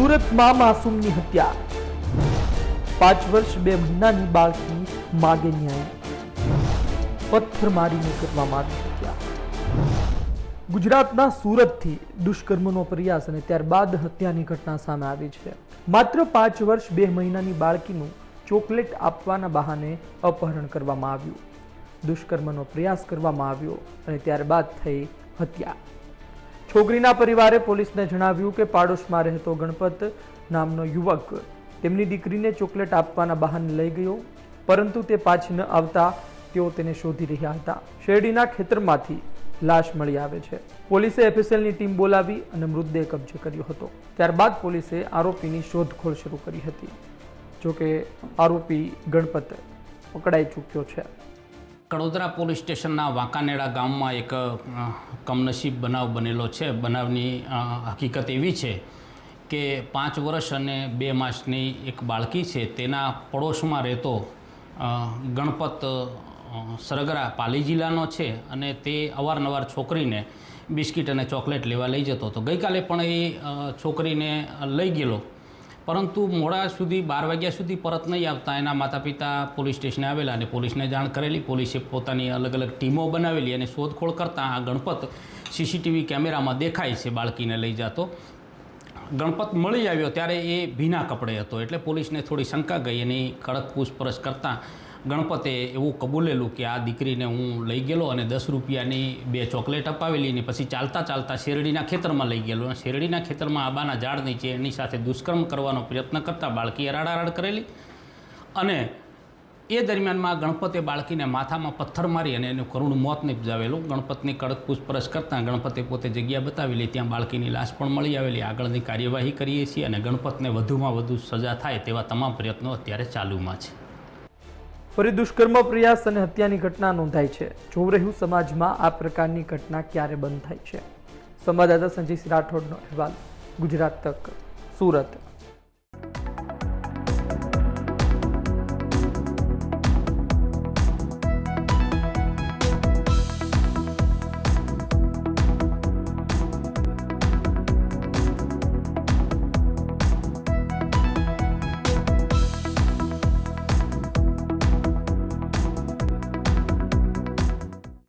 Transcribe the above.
સુરતમાં માસૂમની હત્યા. પાંચ વર્ષ બે મહિનાની બાળકી માગે ન્યાય. પથ્થર મારીને કરવામાં આવી હત્યા. ગુજરાતના સુરતથી દુષ્કર્મનો પ્રયાસ અને ત્યારબાદ હત્યાની ઘટના સામે આવી છે. માત્ર પાંચ વર્ષ બે મહિનાની બાળકીનું ચોકલેટ આપવાના બહાને અપહરણ કરવામાં આવ્યું. દુષ્કર્મનો પ્રયાસ કરવામાં આવ્યો અને ત્યારબાદ થઈ હત્યા. છોકરીના પરિવારે પોલીસને જણાવ્યું કે પાડોશમાં રહેતો ગણપત નામનો યુવક તેમની દીકરીને ચોકલેટ આપવાના બહાને લઈ ગયો, પરંતુ તે પાછી ન આવતા તેઓ તેને શોધી રહ્યા હતા. શેરડીના ખેતરમાંથી લાશ મળી આવે છે. પોલીસે એફએસએલની ટીમ બોલાવી અને મૃતદેહ કબજે કર્યો હતો. ત્યારબાદ પોલીસે આરોપીની શોધખોળ શરૂ કરી હતી. જોકે આરોપી ગણપત પકડાઈ ચૂક્યો છે. કડોદરા પોલીસ સ્ટેશનના વાંકાનેડા ગામમાં એક કમનસીબ બનાવ બનેલો છે. બનાવની હકીકત એવી છે કે પાંચ વર્ષ અને બે માસની એક બાળકી છે. તેના પડોશમાં રહેતો ગણપત સરગરા પાલી જિલ્લાનો છે અને તે અવારનવાર છોકરીને બિસ્કિટ અને ચોકલેટ લેવા લઈ જતો હતો. ગઈકાલે પણ એ છોકરીને લઈ ગયેલો. પરંતુ મોડા સુધી બાર વાગ્યા સુધી પરત નહીં આવતા. એના માતા પિતા પોલીસ સ્ટેશને આવેલા અને પોલીસને જાણ કરેલી. પોલીસે પોતાની અલગ અલગ ટીમો બનાવેલી અને શોધખોળ કરતાં આ ગણપત સીસીટીવી કેમેરામાં દેખાય છે બાળકીને લઈ જતો. ગણપત મળી આવ્યો ત્યારે એ ભીના કપડે હતો એટલે પોલીસને થોડી શંકા ગઈ એની કડક પૂછપરછ કરતાં ગણપતે એવું કબૂલેલું કે આ દીકરીને હું લઈ ગયેલો અને દસ રૂપિયાની બે ચોકલેટ અપાવેલી ને પછી ચાલતા ચાલતા શેરડીના ખેતરમાં લઈ ગયેલો. અને શેરડીના ખેતરમાં આબાના ઝાડ નીચે એની સાથે દુષ્કર્મ કરવાનો પ્રયત્ન કરતાં બાળકીએ રાડારાડ કરેલી. અને એ દરમિયાનમાં ગણપતે બાળકીને માથામાં પથ્થર મારી અને એનું કરુણ મોત નિપજાવેલું. ગણપતની કડક પૂછપરછ કરતાં ગણપતે પોતે જગ્યા બતાવેલી ત્યાં બાળકીની લાશ પણ મળી આવેલી. આગળની કાર્યવાહી કરીએ છીએ અને ગણપતને વધુમાં વધુ સજા થાય તેવા તમામ પ્રયત્નો અત્યારે ચાલુમાં છે. ફરી દુષ્કર્મ, પ્રયાસ અને હત્યાની ઘટના નોંધાઈ છે. જોવું રહ્યું, સમાજમાં આ પ્રકારની ઘટના ક્યારે બંધ થાય છે? સંવાદદાતા સંજય રાઠોડનો અહેવાલ, ગુજરાત તક, સુરત.